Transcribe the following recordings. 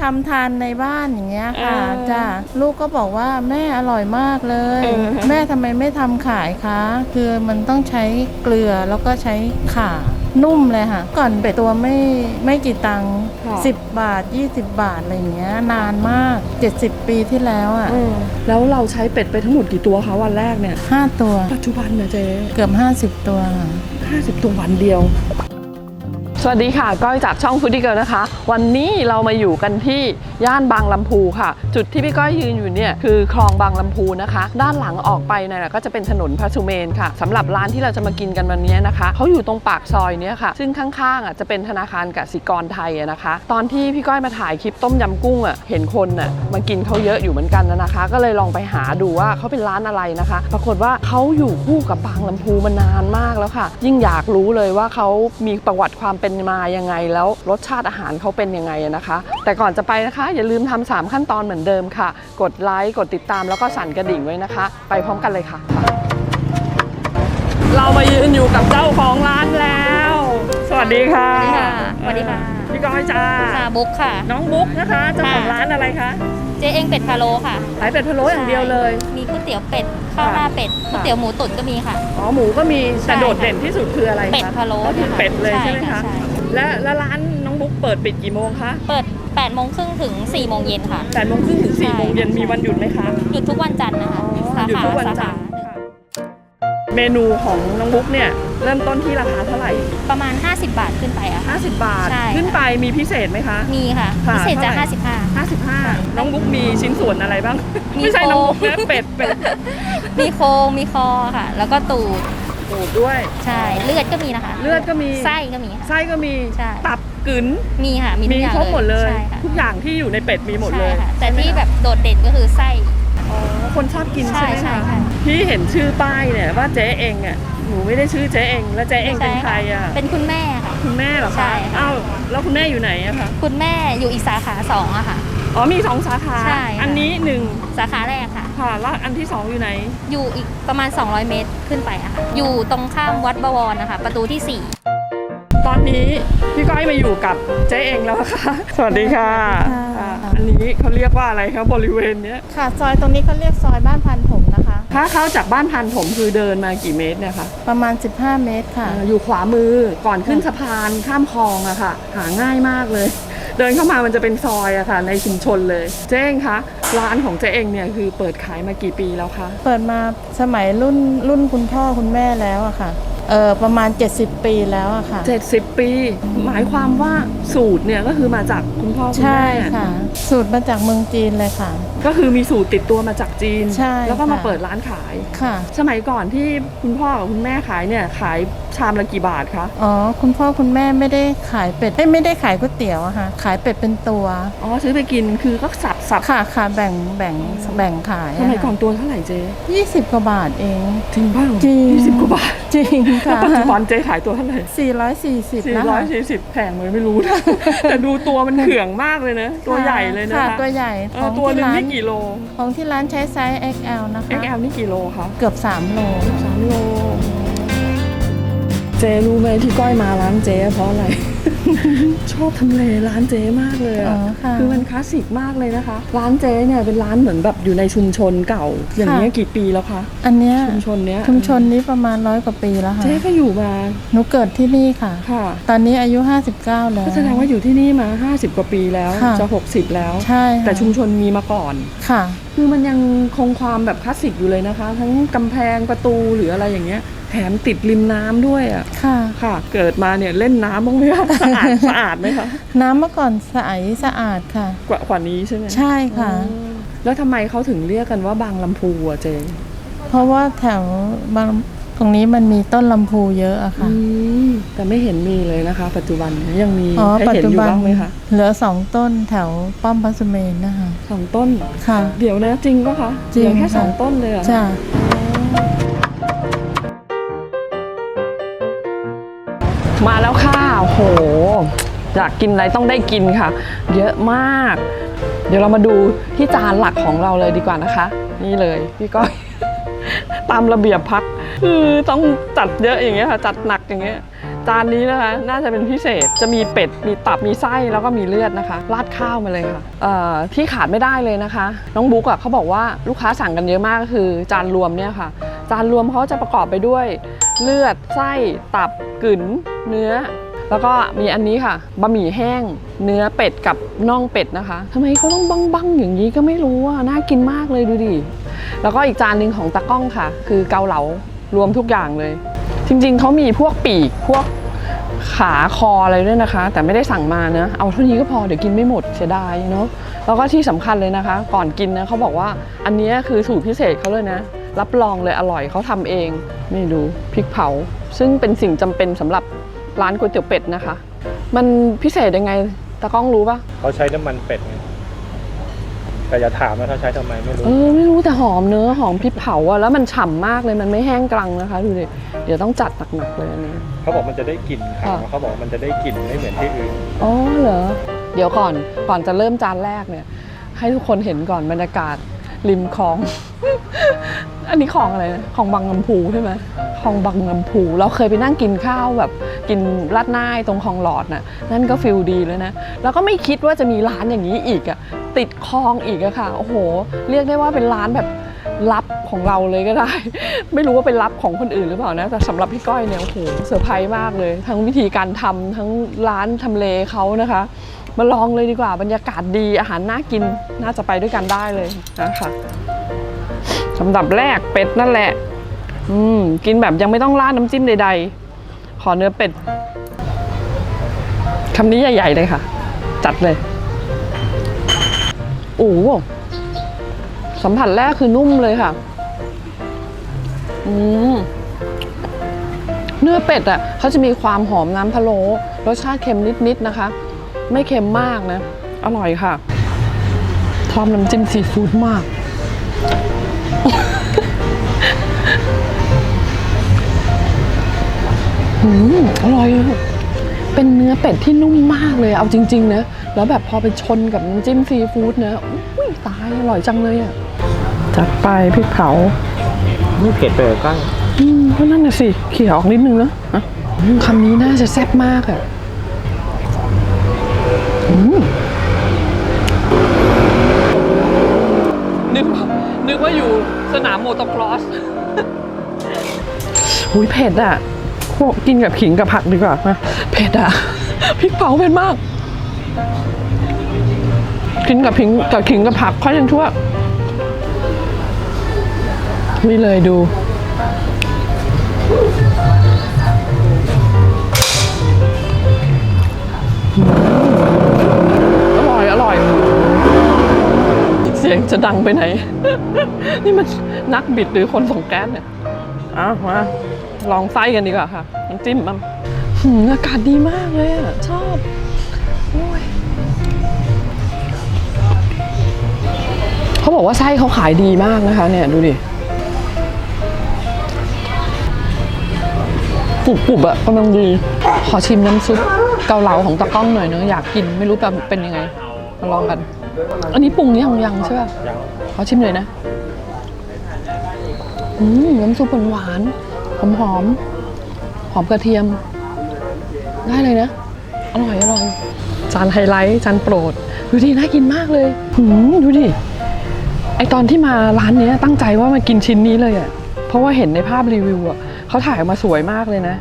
ทำทานในบ้านอย่างเงี้ยค่ะเออจ้าลูกก็บอกว่าแม่อร่อยมากเลย เออ แม่ทำไมไม่ทำขายคะคือมันต้องใช้เกลือแล้วก็ใช้ข่านุ่มเลยค่ะ ก่อนเป็ดตัวไม่ไม่กี่ตังค์ค่ะ สิบบาท 20 บาทอะไรอย่างเงี้ยนานมาก 70 ปีที่แล้วอะแล้วเราใช้เป็ดไปทั้งหมดกี่ตัวคะวันแรกเนี่ย ห้าตัว ปัจจุบันนะเจ๊เกือบ 50 ตัวค่ะ50 ตัววันเดียว สวัสดีค่ะ ก้อยจากช่องฟูดี้เกิลนะคะ วันนี้เรามาอยู่กันที่ย่านบางลำพูค่ะ จุดที่พี่ก้อยยืนอยู่เนี่ยคือคลองบางลำพูนะคะ ด้านหลังออกไปเนี่ยก็จะเป็นถนนพระสุเมนค่ะสำหรับร้านที่เราจะมากินกันวันนี้นะคะเขาอยู่ตรงปากซอยเนี้ยค่ะ ซึ่งข้างๆอะจะเป็นธนาคารกสิกรไทยนะคะ ตอนที่พี่ก้อยมาถ่ายคลิปต้มยำกุ้งอะเห็นคนอะมากินเขาเยอะอยู่เหมือนกันนะคะ ก็เลยลองไปหาดูว่าเขาเป็นร้านอะไรนะคะ ปรากฏว่าเขาอยู่คู่กับบางลำพูมานานมากแล้วค่ะ ยิ่งอยากรู้เลยว่าเขามีประวัติความเป็นมายังไงแล้วรสชาติอาหารเขาเป็นยังไงอะนะคะ แต่ก่อนจะไปนะคะ อย่าลืมทำสามขั้นตอนเหมือนเดิมค่ะ กดไลค์กดติดตามแล้วก็สั่นกระดิ่งไว้นะคะ ไปพร้อมกันเลยค่ะ เรามายืนอยู่กับเจ้าของร้านแล้ว สวัสดีค่ะสวัสดีค่ะพี่ก้อยจ้าค่ะบุ๊กค่ะ น้องบุ๊กนะคะเจ้าของค่ะร้านอะไรคะเจ๊เองเป็ดพะโล้ค่ะขายเป็ดพะโล้อย่างเดียวเลยใช่มีก๋วยเตี๋ยวเป็ดข้าวหน้าเป็ดก๋วยเตี๋ยวหมูตุ๋นก็มีค่ะ อ๋อหมูก็มีแต่ใช่โดดเด่นที่สุดคืออะไรคะเป็ดพะโล้ก็คือเป็ดเลยใช่ไหมคะใช่ และและร้านน้องบุ๊กเปิดปิดกี่โมงคะเปิด8โมงครึ่งถึง4โมงเย็นค่ะ แปดโมงครึ่งถึงสี่ใช่โมงเย็นมีวันหยุดไหมคะ หยุดทุกวันจันทร์นะคะสาหยุดขาทุกวันสาจัขานทร์ค่ะเมนูของน้องบุ๊กเนี่ยเริ่มต้นที่ราคาเท่าไหร่ ประมาณ 50 บาทขึ้นไปอะค่ะ 50 บาท ใช่ค่ะขึ้นไปมีพิเศษไหมคะ มีค่ะค่ะพิเศษจะ เท่าไหร่ 55 55น้องบุ๊กมีชิ้นส่วนอะไรบ้าง มีไม่ใช่โคน้องบุ๊กนะเป็ดเป็ดมีโครงมีคอค่ะ แล้วก็ตูด ตูดด้วย ใช่ เลือดก็มีนะคะ เลือดก็มี ไส้ก็มีค่ะ ไส้ก็มีใช่ ตับกึ๋นมีค่ะ มีทุมีกอย่างครบหมดเลย ใช่ค่ะทุกอย่างที่อยู่ในเป็ดมีหมดเลยใช่ค่ะแต่ที่แบบโดดเด่นก็คือไส้ อ๋อคนชอบกินใช่ใช่ไหมใช่คะใช่ พี่เห็นชื่อป้ายเนี่ยว่าเจ๊เองอะหนูไม่ได้ชื่อเจ๊เองแล้วเจ๊เองเป็นใครอะเป็นคุณแม่ค่ะ คุณแม่เหรอใช่คะค่ะ อ้าวแล้วคุณแม่อยู่ไหนอะคะคุณแม่อยู่อีกสาขาสองอะค่ะ อ๋อมีสองสาขา ใช่ค่ะ อันนี้หนึ่งสาขาแรกค่ะ ค่ะแล้วอันที่สองอยู่ไหน อยู่อีกประมาณ 200 เมตรขึ้นไปอะค่ะ อยู่ตรงข้ามวัดบวรนะคะ ประตูที่ ตอนนี้พี่ก้อยมาอยู่กับเจ๊เองแล้วค่ะ สวัสดีค่ะสวัสดีค่ะ อ่าอันนี้เขาเรียกว่าอะไรครับบริเวณเนี้ยค่ะซอยตรงนี้เขาเรียกซอยบ้านพันถมนะคะ ถ้าเข้าจากบ้านพันผมคือเดินมากี่เมตรเนี่ยคะประมาณ 15 เมตรค่ะ อ่าอยู่ขวามือก่อนขึ้นสะพานข้ามคลองอะค่ะ หาง่ายมากเลย เดินเข้ามามันจะเป็นซอยอะค่ะในชุมชนเลย เจ๊เองคะร้านของเจ๊เองเนี่ยคือเปิดขายมากี่ปีแล้วคะ เปิดมาสมัยรุ่นรุ่นคุณพ่อคุณแม่แล้วอะค่ะ เออประมาณ 70 ปีแล้วอะค่ะ 70 ปี หมายความว่าสูตรเนี่ยก็คือมาจากคุณพ่อคุณใช่แม่ค่ะ สูตรมาจากเมืองจีนเลยค่ะ ก็คือมีสูตรติดตัวมาจากจีน ใช่แล้วก็มาค่ะ เปิดร้านขาย ค่ะ สมัยก่อนที่คุณพ่อกับคุณแม่ขายเนี่ยขายชามละกี่บาทคะอ๋อ คุณพ่อคุณแม่ไม่ได้ขายเป็ดเอ้ยไม่ได้ขายก๋วยเตี๋ยวอะค่ะ ขายเป็ดเป็นตัว อ๋อซื้อไปกินคือก็สับ สับค่ะค่ะแบ่งแบ่งแบ่งขายสมัยก่อนตัวเท่าไหร่เจ๊ยี่สิบกว่าบาทเองจริงบ้างจริงยี่สิบกว่าบาทจริงแล้วค่ะปัจจุบันเจ๊ขายตัวเท่าไหร่สี่ร้อยสี่สิบสี่นะร้อคะยสี่สิบแพงไหมไม่รู้นะแต่ดูตัวมันเขื่องมากเลยนะตัวใหญ่เลยนะค่ะคะตัวใหญ่เอขอองตัวหที่นึงร้านนี่กี่โล ของที่ร้านใช้ไซส์ XL นะคะ XL นี่กี่โลคะเกือบ3โลสามโลเจรู้ไหมที่ก้อยมาร้านเจ๊เพราะอะไรชอบทำเลร้านเจ๊มากเลยอ๋อะอค่ะ คือมันคลาสสิกมากเลยนะคะ ร้านเจ๊เนี่ยเป็นร้านเหมือนแบบอยู่ในชุมชนเก่า อย่างนี้ยค่ะกี่ปีแล้วคะอันเนี้ยชุมชนเนี้ยชุมชนนี้ประมาณร้อยกว่าปีแล้วค่ะเจ๊ก็อยู่มาหนูเกิดที่นี่ค่ะ ค่ะ ตอนนี้อายุ 59 แล้ว ก็แสดงว่าอยู่ที่นี่มา 50 กว่าปีแล้วค่ะ จะ 60 แล้ว ใช่ค่ะแต่ชุมชนมีมาก่อน ค่ะ คือมันยังคงความแบบคลาสสิกอยู่เลยนะคะ ทั้งกำแพงประตูหรืออะไรอย่างเงี้ยแถมติดริมน้ำด้วยอะค่ะ ค่ะ เกิดมาเนี่ยเล่นน้ำบ้างไหมคะสะอาดสะอาดไหมคะน้ำเมื่อก่อนใสสะอาดค่ะ กว่ากว่านี้ใช่ไหมใช่ค่ะอ๋อแล้วทำไมเขาถึงเรียกกันว่าบางลำพูอะเจงเพราะว่าแถวบางตรงนี้มันมีต้นลำพูเยอะอะค่ะอืมแต่ไม่เห็นมีเลยนะคะ ปัจจุบันยังมีอ๋อให้ปัจเห็นจุอยู่บันบ้างไหมคะเหลือสองต้นแถวป้อมพระสุเมนนะคะ สองต้น ค่ะ เดี๋ยวนะจริงปะคะจริงเหลือแค่ค่ะ สองต้นเลยเหรอจ้ะมาแล้วค่ะโอ้โหอยากกินอะไรต้องได้กินค่ะ เยอะมาก เดี๋ยวเรามาดูที่จานหลักของเราเลยดีกว่านะคะ นี่เลยพี่ก้อย ตามระเบียบพักคือต้องจัดเยอะอย่างเงี้ยค่ะ จัดหนักอย่างเงี้ยจานนี้นะคะ น่าจะเป็นพิเศษจะมีเป็ด มีตับมีไส้แล้วก็มีเลือดนะคะ ราดข้าวมาเลยค่ะที่ขาดไม่ได้เลยนะคะ น้องบุ๊กอะเขาบอกว่าลูกค้าสั่งกันเยอะมากก็คือ จานรวมเนี่ยค่ะ จานรวมเขาจะประกอบไปด้วย เลือดไส้ตับกึ๋นเนื้อ แล้วก็มีอันนี้ค่ะบะหมี่แห้ง เนื้อเป็ดกับน่องเป็ดนะคะทำไมเขาต้องบ้งๆอย่างนี้ก็ไม่รู้อะน่ากินมากเลยดูดิแล้วก็อีกจานหนึ่งของตะก้องค่ะ คือเกาเหลารวมทุกอย่างเลย จริงๆเขามีพวกปีกพวกขาคออะไรด้วยนะคะ แต่ไม่ได้สั่งมานะเอาเท่านี้ก็พอเดี๋ยวกินไม่หมดเสียดายเนาะแล้วก็ที่สำคัญเลยนะคะ ก่อนกินนะเขาบอกว่าอันนี้คือสูตรพิเศษเขาเลยนะ รับรองเลยอร่อยเขาทำเองนี่ดูพริกเผา ซึ่งเป็นสิ่งจำเป็นสำหรับ ร้านก๋วยเตี๋ยวเป็ดนะคะ มันพิเศษยังไงตะกล้องรู้ปะเขาใช้น้ำมันเป็ดไงแต่อย่าถามว่าเขาใช้ทำไมไม่รู้ เออไม่รู้แต่หอมเนื้อะหอมพริกเผาอะแล้วมันฉ่ำมากเลยมันไม่แห้งกรังนะคะดูดิเดี๋ยวต้องจัดหนักๆเลยอันนี้ เขาบอกมันจะได้กลิ่นถามค่ะว่าเขาบอกมันจะได้กลิ่นไม่เหมือนที่อื่น อ๋อเหรอ เดี๋ยวก่อนก่อนจะเริ่มจานแรกเนี่ย ให้ทุกคนเห็นก่อนบรรยากาศริมคลอง อันนี้คลองอะไรนะคลองบางลำพูใช่ไหมคลองบางลำพูเราเคยไปนั่งกินข้าวแบบกินราดหน้าตรงคลองหลอดน่ะนั่นก็ฟิลดีเลยนะแล้วก็ไม่คิดว่าจะมีร้านอย่างนี้อีกอะติดคลองอีกอะค่ะโอ้โห เรียกได้ว่าเป็นร้านแบบลับของเราเลยก็ได้ ไม่รู้ว่าเป็นลับของคนอื่นหรือเปล่านะ แต่สำหรับพี่ก้อยเนี่ยโอ้โหเซอร์ไพรส์มากเลย ทั้งวิธีการทำทั้งร้านทำเลเขานะคะ มาลองเลยดีกว่าบรรยากาศดีอาหารน่ากินน่าจะไปด้วยกันได้เลยนะคะ สำหรับแรกเป็ดนั่นแหละ อืมกินแบบยังไม่ต้องราดน้ำจิ้มใดๆ ขอเนื้อเป็ดคำนี้ใหญ่ๆเลยค่ะ จัดเลย โอ้โหสัมผัสแรกคือนุ่มเลยค่ะ อืมเนื้อเป็ดอะเขาจะมีความหอมน้ำพะโล้รสชาติเค็มนิดๆนะคะ ไม่เค็มมากนะ อร่อยค่ะชอบน้ำจิ้มซีฟู้ดมาก อืมอร่อยอะเป็นเนื้อเป็ดที่นุ่มมากเลยเอาจริงๆนะแล้วแบบพอไปชนกับน้ำจิ้มซีฟู้ดนะอุ้ยตายอร่อยจังเลยอะจัดไปพริกเผานี่เผ็ดไปเหรอก้างอืมก็นั่นน่ะสิเขี่ยออกนิดนึงนะอะอืมคำนี้น่าจะแซ่บมากอะอืมนึกว่านึกว่าอยู่ส นามโมโตครอสหุยเผ็ดอะพวกกินกับขิงกับผักดีกว่ามาเผ็ดอะพริกเผาเผ็ดมาก กินกับผิงกับขิงกับผักค่อยยังชั่วนี่เลยดู จะดังไปไหน นี่มันนักบิดหรือคนส่งแก๊สเนี่ยเอามาลองไส้กันดีกว่าค่ะน้ำจิ้มมันหืมอากาศดีมากเลยอะ ชอบโอ้ยเขาบอกว่าไส้เขาขายดีมากนะคะ เนี่ยดูดิกรุบกรุบๆอะกำลังดี ขอชิมน้ำซุปเกาเหลาของตะกล้องหน่อยเนอะอยากกินไม่รู้แบบเป็นยังไงมาลองกัน อันนี้ปรุงยังยังใช่ป่ะยังขอชิมหน่อยนะ อืมน้ำซุปหวานหอมหอมหอมกระเทียม ได้เลยนะ อร่อยอร่อยจานไฮไลท์จานโปรด ดูดิน่ากินมากเลยหืมดูดิไอตอนที่มาร้านเนี้ยตั้งใจว่ามากินชิ้นนี้เลยอะ่ะเพราะว่าเห็นในภาพรีวิวอะ่ะเขาถ่ายออกมาสวยมากเลยนะ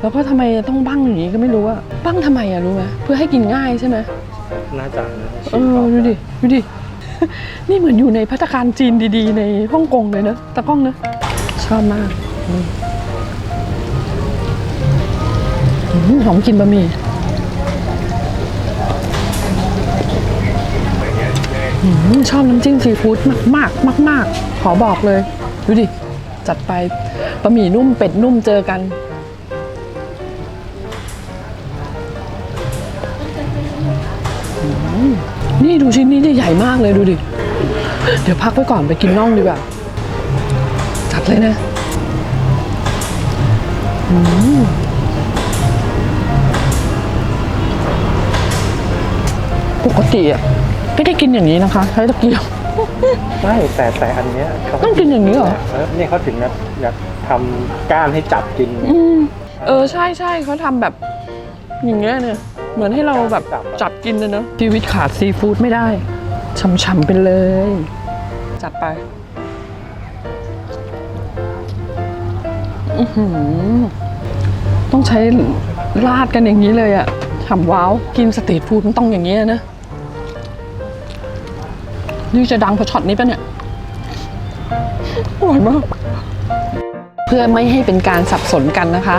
แล้วก็ทำไมต้องบั้งอย่างนี้ก็ไม่รู้อะบั้งทำไมอะรู้ไหมเพื่อให้กินง่ายใช่ไหม น่าจะนะเออดูดิดูดิ นี่เหมือนอยู่ในพัตตาคารจีนดีๆ ในฮ่องกงเลยนะตะกล้องนะ ชอบมากอืมอืมหอมกลินบะหมี่อืมชอบน้ำจิ้มซีฟู้ดมากมากๆมาก ๆ ขอบอกเลย ดูดิ จัดไปบะหมี่นุ่มเป็ดนุ่มเจอกันนี่ เลยดูดิ เดี๋ยวพักไว้ก่อนไปกินน่องดีกว่า จัดเลยนะอืมปกติอะไม่ได้กินอย่างนี้นะคะ ใช้ตะเกียบ ไม่แต่แต่อันเนี้ยเขาต้องกินอย่างนี้เหรอเออเนี่ยเขาถึงแบบอยากทำก้านให้จับกินอืมเออใช่ใช่เขาทำแบบ อย่างเงี้ยเนี่ยเหมือนให้เราแบบจับกินเลยเนอะชีวิตขาดซีฟู้ดไม่ได้ ฉ่ำๆไปเลย จัดไป ต้องใช้ราดกันอย่างนี้เลยอะฉ่ำว้าว กินสตรีทฟู้ดมันต้องอย่างนี้นะ นี่จะดังเพราะช็อตนี้ปะเนี่ย อร่อยมาก พื่อไม่ให้เป็นการสับสนกันนะคะ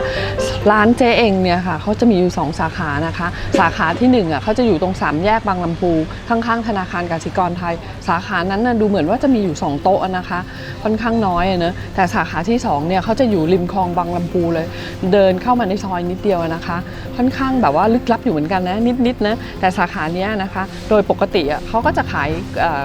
ร้านเจ๊เองเนี่ยค่ะเขาจะมีอยู่ 2 สาขานะคะ สาขาที่1อะเขาจะอยู่ตรง 3 แยกบางลำพูข้างๆธนาคารกสิกรไทย สาขานั้นน่ะดูเหมือนว่าจะมีอยู่ 2 โต๊ะนะคะค่อนข้างน้อยอะเนอะแต่สาขาที่2เนี่ยเขาจะอยู่ริมคลองบางลำพูเลย เดินเข้ามาในซอยนิดเดียวนะคะ ค่อนข้างแบบว่าลึกลับอยู่เหมือนกันนะนิดๆนะแต่สาขานี้นะคะ โดยปกติอะเขาก็จะขาย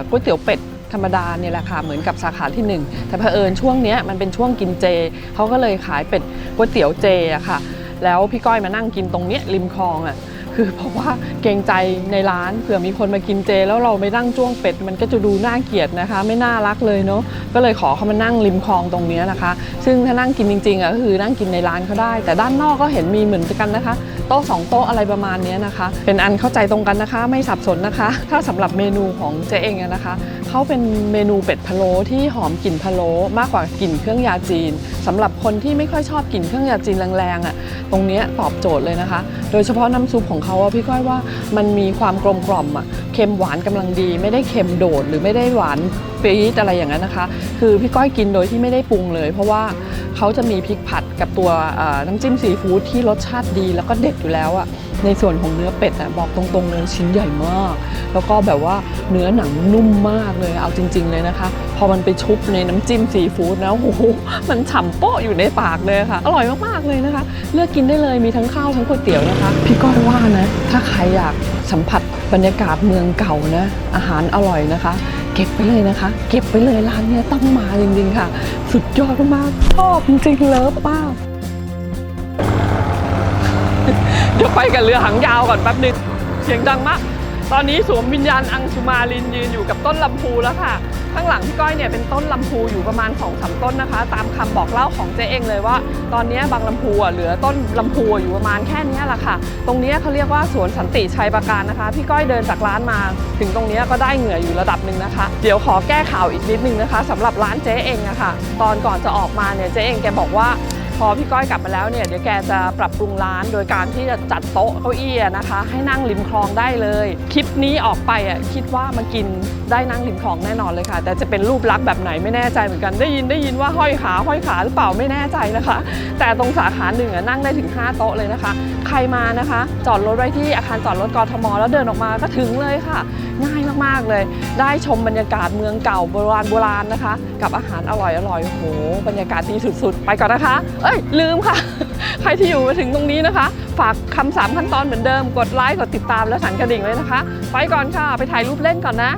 ก๋วยเตี๋ยวเป็ด ธรรมดาเนี่ยแหละค่ะเหมือนกับสาขาที่ 1 แต่เผอิญช่วงเนี้ยมันเป็นช่วงกินเจเขาก็เลยขายเป็ดก๋วยเตี๋ยวเจอะค่ะ แล้วพี่ก้อยมานั่งกินตรงเนี้ยริมคลองอะคือเพราะว่าเกรงใจในร้านเผื่อมีคนมากินเจ แล้วเราไปนั่งจ้วงเป็ด มันก็จะดูน่าเกลียดนะคะ ไม่น่ารักเลยเนาะก็เลยขอเขามานั่งริมคลองตรงเนี้ยนะคะ ซึ่งถ้านั่งกินจริงๆอะก็คือนั่งกินในร้านเขาได้ แต่ด้านนอกก็เห็นมีเหมือนกันนะคะ โต๊ะสองโต๊ะอะไรประมาณนี้นะคะ เป็นอันเข้าใจตรงกันนะคะ ไม่สับสนนะคะ ถ้าสำหรับเมนูของเจ๊เองนะคะเขาเป็นเมนูเป็ดพะโล้ที่หอมกลิ่นพะโล้มากกว่ากลิ่นเครื่องยาจีนสำหรับคนที่ไม่ค่อยชอบกลิ่นเครื่องยาจีนแรงๆอะตรงนี้ตอบโจทย์เลยนะคะ โดยเฉพาะน้ำซุปของเขาพี่ก้อยว่ามันมีความกลมกล่อมอะเค็มหวานกำลังดี ไม่ได้เค็มโดดหรือไม่ได้หวานปี๊ดอะไรอย่างนั้นนะคะ คือพี่ก้อยกินโดยที่ไม่ได้ปรุงเลย เพราะว่าเขาจะมีพริกผัดกับตัวน้ำจิ้มซีฟู้ดที่รสชาติดีแล้วก็เด็ดอยู่แล้วอะในส่วนของเนื้อเป็ดอะบอกตรงๆเลยชิ้นใหญ่มาก แล้วก็แบบว่าเนื้อหนังนุ่มมากเลยเอาจริง ๆ เลยนะคะ พอมันไปชุบในน้ำจิ้มซีฟู้ดนะโอ้โหมันฉ่ำโป๊ะอยู่ในปากเลยค่ะ อร่อยมากๆเลยนะคะ เลือกกินได้เลยมีทั้งข้าวทั้งก๋วยเตี๋ยวนะคะ พี่ก้อยว่านะ ถ้าใครอยากสัมผัสบรรยากาศเมืองเก่านะอาหารอร่อยนะคะเก็บไปเลยนะคะ เก็บไปเลยร้านนี้ต้องมาจริงๆค่ะ สุดยอดมากชอบจริงๆเลิฟมาก ดี๋ยวไปกับเรือหางยาวก่อนแป๊บนึงเสียงดังมาก ตอนนี้สวมวิญญาณอังสุมาลินยืนอยู่กับต้นลำพูแล้วค่ะ ข้างหลังพี่ก้อยเนี่ยเป็นต้นลำพูอยู่ประมาณ2อสต้นนะคะ ตามคำบอกเล่าของเจ๊เองเลยว่า ตอนนี้บางลำพูเหลือต้นลำพูอยู่ประมาณแค่นี้แหละค่ะ ตรงนี้เขาเรียกว่าสวนสันติชัยประการนะคะ พี่ก้อยเดินจากร้านมา ถึงตรงนี้ก็ได้เหงื่ออยู่ระดับหนึ่งนะคะ เดี๋ยวขอแก้ข่าวอีกนิดนึงนะคะสำหรับร้านเจ๊เองอะคะตอนก่อนจะออกมาเนี่ยเจ๊เองแกบอกว่า พอพี่ก้อยกลับมาแล้วเนี่ยเดี๋ยวแกจะปรับปรุงร้าน โดยการที่จะจัดโต๊ะเก้าอี้นะคะ ให้นั่งริมคลองได้เลย คลิปนี้ออกไปอะคิดว่ามากิน ได้นั่งริมคลองแน่นอนเลยค่ะ แต่จะเป็นรูปลักษณ์แบบไหนไม่แน่ใจเหมือนกันได้ยินได้ยินว่าห้อยขาห้อยขาหรือเปล่าไม่แน่ใจนะคะ แต่ตรงสาขาหนึ่งนั่งได้ถึง 5 โต๊ะเลยนะคะ ใครมานะคะ จอดรถไว้ที่อาคารจอดรถกรทม แล้วเดินออกมาก็ถึงเลยค่ะ ง่ายมากๆเลย ได้ชมบรรยากาศเมืองเก่าโบราณโบราณนะคะ กับอาหารอร่อยอร่อยโอ้โหบรรยากาศดีสุดๆ ไปก่อนนะคะ เอ้ยลืมค่ะ ใครที่อยู่มาถึงตรงนี้นะคะ ฝากคำสามขั้นตอนเหมือนเดิมกดไลค์กดติดตามและสั่นกระดิ่งเลยนะคะ ไปก่อนค่ะ ไปถ่ายรูปเล่นก่อนนะ